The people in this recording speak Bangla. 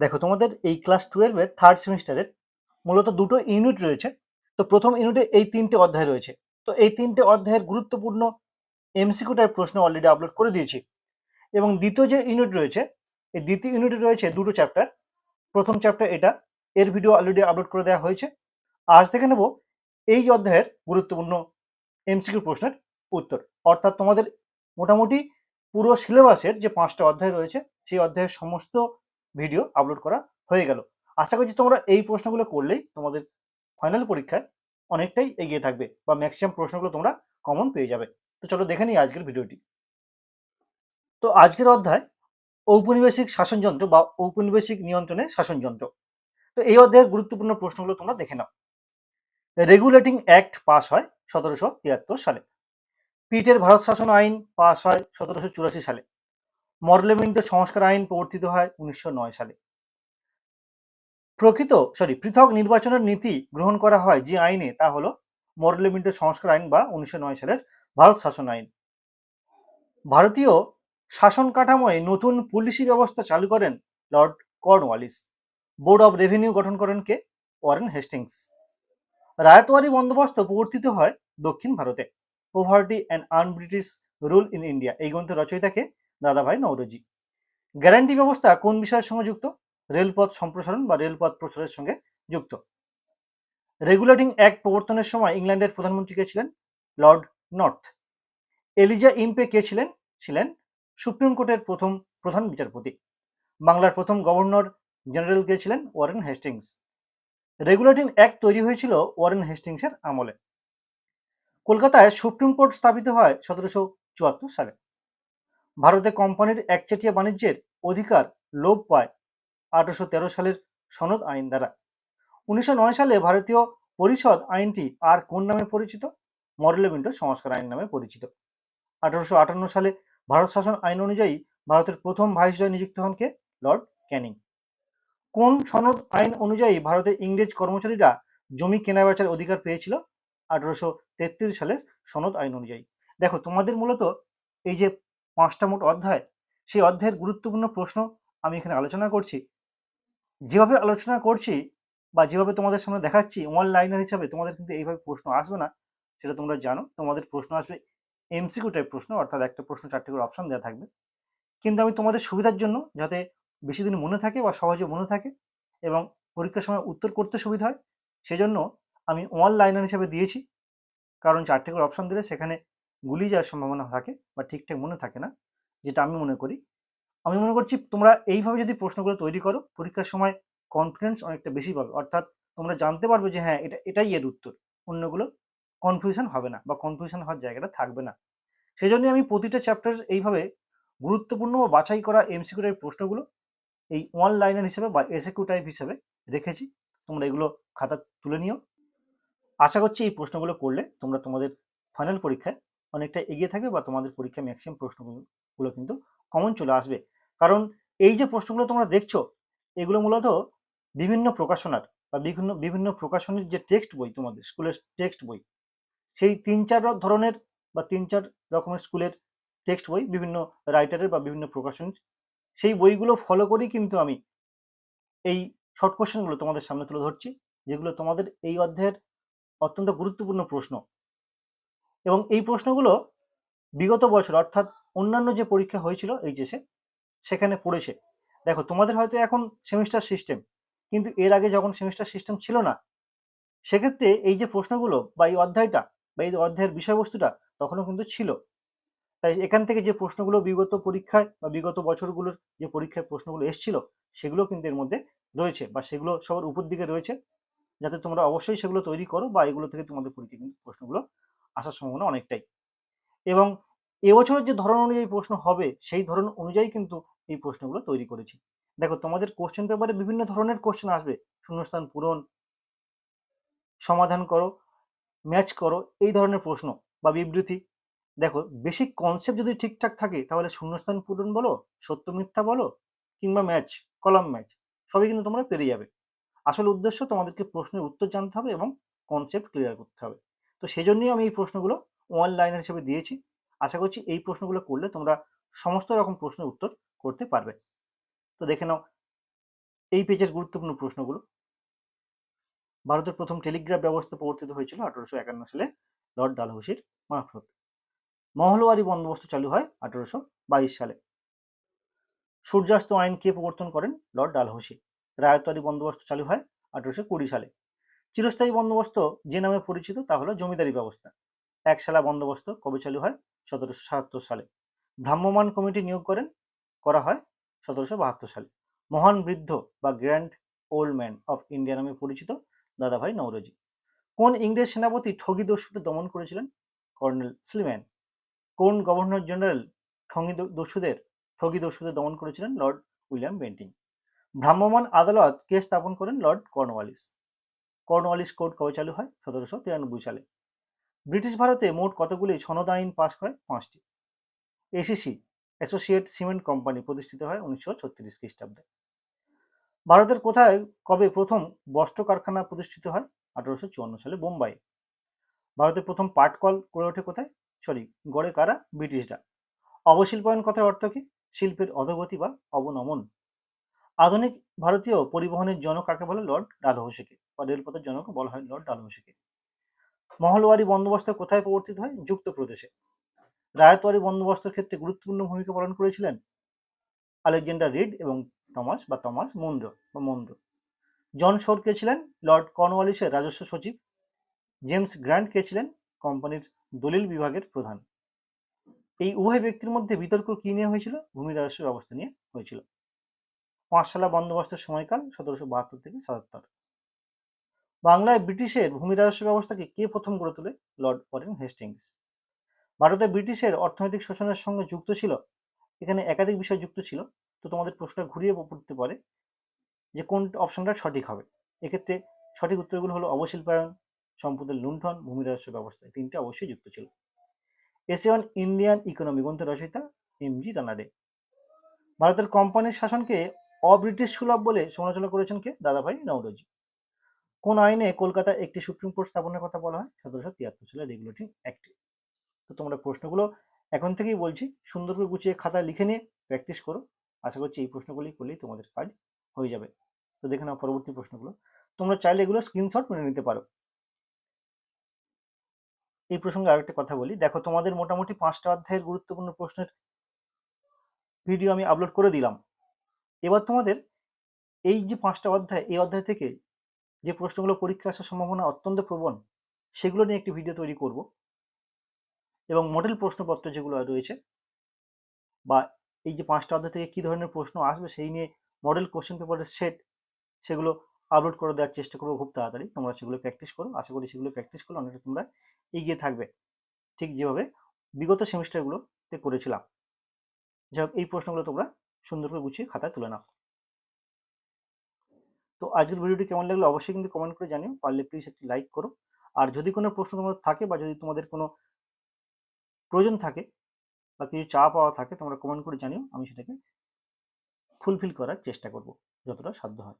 দেখো, তোমাদের এই ক্লাস টুয়েলভের থার্ড সেমিস্টারের মূলত দুটো ইউনিট রয়েছে। তো প্রথম ইউনিটে এই তিনটে অধ্যায় রয়েছে। তো এই তিনটে অধ্যায়ের গুরুত্বপূর্ণ এমসিকিউ টাইপ প্রশ্ন অলরেডি আপলোড করে দিয়েছি। এবং দ্বিতীয় যে ইউনিট রয়েছে, এই দ্বিতীয় ইউনিটে রয়েছে দুটো চ্যাপ্টার প্রথম চ্যাপ্টার এটা, এর ভিডিও অলরেডি আপলোড করে দেওয়া হয়েছে। আজ থেকে নেব এই অধ্যায়ের গুরুত্বপূর্ণ এমসিকিউ প্রশ্নের উত্তর। অর্থাৎ তোমাদের মোটামুটি পুরো সিলেবাসের যে পাঁচটা অধ্যায় রয়েছে, সেই অধ্যায়ের সমস্ত ভিডিও আপলোড করা হয়ে গেল। আশা করছি তোমরা এই প্রশ্নগুলো করলেই তোমাদের ফাইনাল পরীক্ষায় অনেকটাই এগিয়ে থাকবে বা ম্যাক্সিমাম প্রশ্নগুলো তোমরা কমন পেয়ে যাবে। তো চলো দেখে নিই আজকের ভিডিওটি। তো আজকের অধ্যায় ঔপনিবেশিক শাসনযন্ত্র বা ঔপনিবেশিক নিয়ন্ত্রণে শাসনযন্ত্র। তো এই অধ্যায়ের গুরুত্বপূর্ণ প্রশ্নগুলো তোমরা দেখে নাও। রেগুলেটিং অ্যাক্ট পাস হয় সতেরোশো তিয়াত্তর সালে। পিটের ভারত শাসন আইন পাস হয় সতেরোশো চুরাশি সালে। মরলেমেন্ট সংস্কার আইন প্রবর্তিত হয় উনিশশো নয় সালে। প্রকৃত সরি পৃথক নির্বাচনের নীতি গ্রহণ করা হয় যে আইনে তা হলো মরলেমেন্ট সংস্কার আইন বা উনিশশো নয় সালের ভারত শাসন আইন। ভারতীয় শাসন কাঠামোয় নতুন পুলিশি ব্যবস্থা চালু করেন lord Cornwallis. Board of revenue গঠন করেন কে? Warren Hastings. রায়তওয়ারি বন্দোবস্ত প্রবর্তিত হয় দক্ষিণ ভারতে। Poverty and un British rule in India. এই গ্রন্থের রচয়িতাকে দাদাভাই নৌরজি গ্যারান্টি ব্যবস্থা কোন বিষয়ের সঙ্গে যুক্ত? রেলপথ সম্প্রসারণ বা রেলপথ প্রসারের সঙ্গে যুক্ত। রেগুলেটিং অ্যাক্ট প্রবর্তনের সময় ইংল্যান্ডের প্রধানমন্ত্রী কে ছিলেন? Lord north. এলিজা ইম্পে কে ছিলেন? ছিলেন সুপ্রিম কোর্টের প্রথম প্রধান বিচারপতি। বাংলার প্রথম গভর্নর জেনারেল কে ছিলেন? Warren Hastings. রেগুলেটিং অ্যাক্ট তৈরি হয়েছিল ওয়ারেন হেস্টিংসের আমলে। কলকাতায় সুপ্রিম কোর্ট স্থাপিত হয় সতেরোশো চুয়াত্তর সালে। ভারতে কোম্পানির একচেটিয়া বাণিজ্যের অধিকার লোপ পায় আঠারোশো তেরো সালের সনদ আইন দ্বারা। উনিশশো নয় সালে ভারতীয় পরিষদ আইনটি আর কোন নামে পরিচিত? মরলেমেন্ট সংস্কার আইন নামে পরিচিত। আঠারোশো আটান্ন সালে ভারত শাসন আইন অনুযায়ী ভারতের প্রথম ভাইসরয় নিযুক্ত হন কে? লর্ড ক্যানিং। কোন সনদ আইন অনুযায়ী ভারতের ইংরেজ কর্মচারীরা জমি কেনাবেচার অধিকার পেয়েছিল? আঠারোশো তেত্রিশ সালের সনদ আইন অনুযায়ী। দেখো, তোমাদের মূলত এই যে পাঁচটা মোট অধ্যায়, সেই অধ্যায়ের গুরুত্বপূর্ণ প্রশ্ন আমি এখানে আলোচনা করছি। যেভাবে আলোচনা করছি বা যেভাবে তোমাদের সামনে দেখাচ্ছি ওয়ান লাইনার হিসাবে তোমাদের কিন্তু এইভাবে প্রশ্ন আসবে না। সেটা তোমরা জানো, তোমাদের প্রশ্ন আসবে এমসিকিউ টাইপ প্রশ্ন, অর্থাৎ একটা প্রশ্ন চারটে করে অপশন দেওয়া থাকবে। কিন্তু আমি তোমাদের সুবিধার জন্য, যাতে বেশি দিন মনে থাকে বা সহজে মনে থাকে এবং পরীক্ষার সময় উত্তর করতে সুবিধা হয়, সেজন্য আমি ওয়ান লাইনার হিসেবে দিয়েছি। কারণ চারটে করে অপশন দিলে সেখানে গুলিয়ে যাওয়ার সম্ভাবনা থাকে বা ঠিকঠাক মনে থাকে না, যেটা আমি মনে করি। আমি মনে করছি তোমরা এইভাবে যদি প্রশ্নগুলো তৈরি করো, পরীক্ষার সময় কনফিডেন্স অনেকটা বেশি পাবে। অর্থাৎ তোমরা জানতে পারবে যে হ্যাঁ এটা, এটাই এর উত্তর। অন্যগুলো কনফিউশন হবে না বা কনফিউশন হওয়ার জায়গাটা থাকবে না। সেই জন্যই আমি প্রতিটা চ্যাপ্টার এইভাবে গুরুত্বপূর্ণ বা বাছাই করা এমসিকিউ টাইপ প্রশ্নগুলো এই ওয়ান লাইনার হিসেবে বা এসএকিউ টাইপ হিসেবে রেখেছি। তোমরা এগুলো খাতা তুলে নিও। আশা করছি এই প্রশ্নগুলো করলে তোমরা তোমাদের ফাইনাল পরীক্ষায় অনেকটা এগিয়ে থাকবে বা তোমাদের পরীক্ষা ম্যাক্সিমাম প্রশ্নগুলো কিন্তু কমন চলে আসবে। কারণ এই যে প্রশ্নগুলো তোমরা দেখছ, এগুলো মূলত বিভিন্ন প্রকাশনার বা বিভিন্ন বিভিন্ন প্রকাশনীর যে টেক্সট বই, তোমাদের স্কুলের টেক্সট বই, সেই তিন চার ধরনের বা তিন চার রকমের স্কুলের টেক্সট বই বিভিন্ন রাইটারের বা বিভিন্ন প্রকাশনীর, সেই বইগুলো ফলো করেই কিন্তু আমি এই শর্ট কোশ্চেনগুলো তোমাদের সামনে তুলে ধরছি, যেগুলো তোমাদের এই অধ্যায়ের অত্যন্ত গুরুত্বপূর্ণ প্রশ্ন। এবং এই প্রশ্নগুলো বিগত বছর, অর্থাৎ অন্যান্য যে পরীক্ষা হয়েছিল এইচএসে, সেখানে পড়েছে। দেখো, তোমাদের হয়তো এখন সেমিস্টার সিস্টেম কিন্তু এর আগে যখন সেমিস্টার সিস্টেম ছিল না, সেক্ষেত্রে এই যে প্রশ্নগুলো বা এই অধ্যায়টা বা এই অধ্যায়ের বিষয়বস্তুটা তখনও কিন্তু ছিল। তাই এখান থেকে যে প্রশ্নগুলো বিগত পরীক্ষায় বা বিগত বছরগুলোর যে পরীক্ষায় প্রশ্নগুলো এসছিল, সেগুলো কিন্তু এর মধ্যে রয়েছে বা সেগুলো সবার উপর দিকে রয়েছে। যাতে তোমরা অবশ্যই সেগুলো তৈরি করো বা এগুলো থেকে তোমাদের পরীক্ষা কিন্তু প্রশ্নগুলো আসার সম্ভাবনা অনেকটাই। এবং এবছরের যে ধরন অনুযায়ী প্রশ্ন হবে, সেই ধরন অনুযায়ী কিন্তু এই প্রশ্নগুলো তৈরি করেছি। দেখো, তোমাদের কোশ্চেন পেপারে বিভিন্ন ধরনের কোশ্চেন আসবে। শূন্যস্থান পূরণ, সমাধান করো ম্যাচ করো, এই ধরনের প্রশ্ন বা বিবৃতি। দেখো বেসিক কনসেপ্ট যদি ঠিকঠাক থাকে, তাহলে শূন্যস্থান পূরণ বলো, সত্য মিথ্যা বলো, কিংবা ম্যাচ কলাম ম্যাচ সবই কিন্তু তোমরা পেরে যাবে। আসল উদ্দেশ্য তোমাদেরকে প্রশ্নের উত্তর জানতে হবে এবং কনসেপ্ট ক্লিয়ার করতে হবে। তো সেই জন্যই আমি এই প্রশ্নগুলো ওয়ান লাইনার হিসেবে দিয়েছি। আশা করছি এই প্রশ্নগুলো করলে তোমরা সমস্ত রকম প্রশ্নের উত্তর করতে পারবে। তো দেখে নাও, এই পেজের গুরুত্বপূর্ণ প্রশ্নগুলো। ভারতের প্রথম টেলিগ্রাফ ব্যবস্থা প্রবর্তিত হয়েছিল আঠারোশো একান্ন সালে লর্ড ডালহৌসির মারফত। মহলওয়ারি বন্দোবস্ত চালু হয় আঠারোশো বাইশ সালে। সূর্যাস্ত আইন কে প্রবর্তন করেন লর্ড ডালহৌসি রায়তওয়ারি বন্দোবস্ত চালু হয় আঠারোশো কুড়ি সালে। চিরস্থায়ী বন্দোবস্ত যে নামে পরিচিত, তা হলো জমিদারি ব্যবস্থা। একশালা বন্দোবস্ত কবে চালু হয়? সতেরোশো সাতাত্তর সালে। ভ্রাম্যমান কমিটি নিয়োগ করেন, করা হয় সতেরোশো বাহাত্তর সালে। মহান বৃদ্ধ বা grand old man of India নামে পরিচিত দাদাভাই নৌরজি কোন ইংরেজ সেনাপতি ঠগি দস্যুদের দমন করেছিলেন? Colonel Sleeman. কোন গভর্নর জেনারেল ঠগি দস্যুদের ঠগি দস্যুদের দমন করেছিলেন? Lord William Bentinck. ভ্রাম্যমান আদালত কে স্থাপন করেন? Lord Cornwallis. কর্নওয়ালিস কোর্ট কবে চালু হয়? সতেরোশো তিরানব্বই সালে। ব্রিটিশ ভারতে মোট কতগুলি সনদ আইন পাশ করে? পাঁচটি। এসিসি অ্যাসোসিয়েট সিমেন্ট কোম্পানি প্রতিষ্ঠিত হয় উনিশশো ছত্রিশ খ্রিস্টাব্দে। ভারতের কোথায় কবে প্রথম বস্ত্র কারখানা প্রতিষ্ঠিত হয়? আঠারোশো চুয়ান্ন সালে বোম্বাই ভারতের প্রথম পাটকল গড়ে ওঠে কোথায়? সরি, গড়ে কারা? ব্রিটিশরা। অবশিল্পায়ন কথার অর্থ কি? শিল্পের অধোগতি বা অবনমন। আধুনিক ভারতীয় পরিবহনের জনক কাকে বলে? লর্ড ডালহৌসিকে। বা রেলপথের জনক বলা হয় লর্ড ডালহৌসিকে। মহলওয়ারি বন্দোবস্ত কোথায় প্রবর্তিত হয়? যুক্তপ্রদেশে। রায়তওয়ারি বন্দোবস্তের ক্ষেত্রে গুরুত্বপূর্ণ ভূমিকা পালন করেছিলেন আলেকজান্ডার রিড এবং টমাস বা টমাস মন্দ্র বা মন্দ্র জন শোর কে ছিলেন? লর্ড কর্নওয়ালিসের রাজস্ব সচিব। জেমস গ্র্যান্ট কে ছিলেন? কোম্পানির দলিল বিভাগের প্রধান। এই উভয় ব্যক্তির মধ্যে বিতর্ক কি নিয়ে হয়েছিল? ভূমি রাজস্ব ব্যবস্থা নিয়ে হয়েছিল। পাঁচশালা বন্দোবস্তের সময়কাল সতেরোশো বাহাত্তর থেকে সাতাত্তর। বাংলায় ব্রিটিশের ভূমি রাজস্ব ব্যবস্থাকে কে প্রথম গড়ে তোলে? Lord Warren Hastings. ভারতে ব্রিটিশের অর্থনৈতিক শোষণের সঙ্গে যুক্ত ছিল, এখানে একাধিক বিষয় যুক্ত ছিল, তো তোমাদের প্রশ্নটা ঘুরিয়ে পড়তে পারে যে কোন অপশনটা সঠিক হবে। এক্ষেত্রে সঠিক উত্তরগুলো হলো অবশিল্পায়ন, সম্পদের লুণ্ঠন, ভূমি রাজস্ব ব্যবস্থা তিনটে অবশ্যই যুক্ত ছিল। এসে অন ইন্ডিয়ান ইকোনমি গ্রন্থের রচয়িতা এম জি রানাডে। ভারতের কোম্পানির শাসনকে অব্রিটিশ সুলভ বলে সমালোচনা করেছেন কে? দাদাভাই নওরোজি। কোন আইনে কলকাতা একটি সুপ্রিম কোর্ট স্থাপনের কথা বলা হয়? সতেরোশো তিয়াত্তর সালে রেগুলেটিং অ্যাক্টে তো তোমরা প্রশ্নগুলো এখন থেকেই বলছি, সুন্দর করে গুছিয়ে খাতায় লিখে নিয়ে প্র্যাকটিস করো। আশা করছি এই প্রশ্নগুলি করলেই তোমাদের কাজ হয়ে যাবে। তো দেখে নাও পরবর্তী প্রশ্নগুলো। তোমরা চাইলে এগুলো স্ক্রিনশট মেনে নিতে পারো। এই প্রসঙ্গে আরেকটা কথা বলি। দেখো, তোমাদের মোটামুটি পাঁচটা অধ্যায়ের গুরুত্বপূর্ণ প্রশ্নের ভিডিও আমি আপলোড করে দিলাম। এবার তোমাদের এই যে পাঁচটা অধ্যায়, এই অধ্যায় থেকে যে প্রশ্নগুলো পরীক্ষা আসার সম্ভাবনা অত্যন্ত প্রবণ, সেগুলো নিয়ে একটি ভিডিও তৈরি করব। এবং মডেল প্রশ্নপত্র যেগুলো রয়েছে বা এই যে পাঁচটা অধ্যায় থেকে কী ধরনের প্রশ্ন আসবে সেই নিয়ে মডেল কোশ্চেন পেপারের সেট সেগুলো আপলোড করে দেওয়ার চেষ্টা করব খুব তাড়াতাড়ি। তোমরা সেগুলো প্র্যাকটিস করো। আশা করি সেগুলো প্র্যাকটিস করলে অনেকটা তোমরা এগিয়ে থাকবে। ঠিক যেভাবে বিগত সেমিস্টারগুলোতে করেছিলাম। যাই হোক, এই প্রশ্নগুলো তোমরা সুন্দর করে গুছিয়ে খাতায় তুলে নাও। তো আজকের ভিডিওটি কেমন লাগল অবশ্যই কিন্তু কমেন্ট করে জানিও। পারলে প্লিজ একটি লাইক করো। আর যদি কোনো প্রশ্ন তোমাদের থাকে বা যদি তোমাদের কোনো প্রয়োজন থাকে বা কিছু চা পাওয়া থাকে, তোমরা কমেন্ট করে জানিও। আমি সেটাকে ফুলফিল করার চেষ্টা করব, যতটা সাধ্য হয়।